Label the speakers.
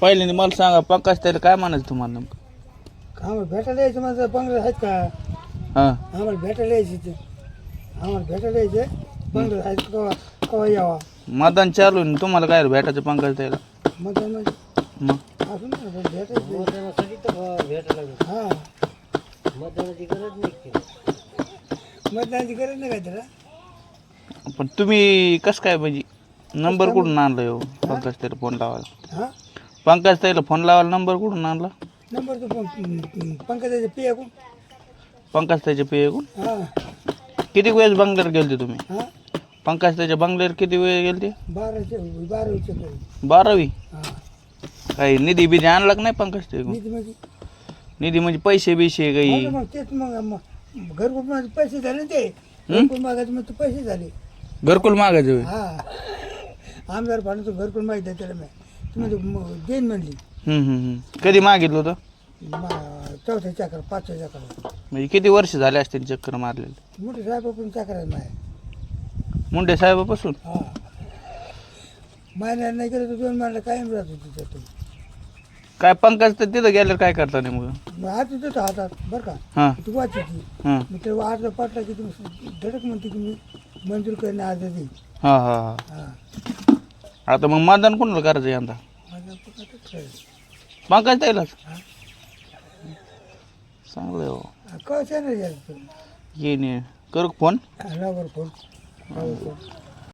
Speaker 1: पहिल्यांदा मला सांगा पंकज त्याला काय म्हणायचं तुम्हाला नेमकं?
Speaker 2: आम्हाला भेटायला यायचं माझं बंगला आहेत का?
Speaker 1: हां.
Speaker 2: आम्हाला भेटायला यायची ते. आम्हाला भेटायला यायचे बंगला आहेत का? कवा कवा यावा?
Speaker 1: मतदान चालू आहे ना, तुम्हाला काय भेटायचं पंकज त्याला
Speaker 2: मग म्हणजे?
Speaker 1: मग?
Speaker 2: असं ना पण भेटायचं
Speaker 3: मतदानासाठी तर भेटायला
Speaker 2: हां.
Speaker 3: मतदानाची गरज नाही
Speaker 2: मतदानाची गरज नाही काय त्याला?
Speaker 1: पण तुम्ही कसं काय म्हणजे नंबर कुठून आणला हो पंकज त्याला फोन लावायला?
Speaker 2: हां?
Speaker 1: पंकज त्याला फोन लावायला नंबर कुठून आणला?
Speaker 2: नंबर तो पंकजाचे पे कोण
Speaker 1: पंकज त्याच्या पे ऐकून
Speaker 2: हां.
Speaker 1: किती वेळेस बंगल्यावर गेलते तुम्ही?
Speaker 2: हां?
Speaker 1: पंकज त्याच्या बंगल्यावर किती वेळ गेलते?
Speaker 2: बाराशे बारावीचे
Speaker 1: बारावी? काही निधी बिधी आणला का नाही पंकज ते
Speaker 2: नीती म्हणजे?
Speaker 1: निधी म्हणजे पैसे बिशे काही?
Speaker 2: मग तेच मग मग घरकुल माझे पैसे झाले ते. घरकुल मागायचे मग ते पैसे झाले.
Speaker 1: घरकुल मागायचं? होय.
Speaker 2: हा. आमदार पाण्याचं घरकुल माहिती आहे त्याला मी. मग देईन म्हणली.
Speaker 1: हम्म, हम्म, हम्म. कधी मागितलं होतं?
Speaker 2: मा- चौथ्या चक्र पाचव्या चक्र.
Speaker 1: म्हणजे किती वर्ष झाले असतील चक्कर मारलेले?
Speaker 2: मोठे साहेब पण चक्र आहे माय.
Speaker 1: मुंडे साहेबापासून?
Speaker 2: हा. महिन्यात नाही गेलं तर दोन महिन्याला कायम राहत होती त्यातून
Speaker 1: काय पंकज तर तिथं गेल्यावर काय करता नेमकं
Speaker 2: मग? हात देतो हातात बरं का?
Speaker 1: हां.
Speaker 2: तू वाचायची
Speaker 1: हां.
Speaker 2: मी तेव्हा अर्ज पाठला की तुम्ही धडक म्हणते की मी मंजूर करणे आज देईन
Speaker 1: हां हां हां.
Speaker 2: हा.
Speaker 1: आता मग मतदान कोणाला करायचं यंदा. पंकज त्यालाच
Speaker 2: हा.
Speaker 1: चांगलं आहे हो.
Speaker 2: कळचं नाही यायचं
Speaker 1: ये ने. करू का फोन?
Speaker 2: फोन.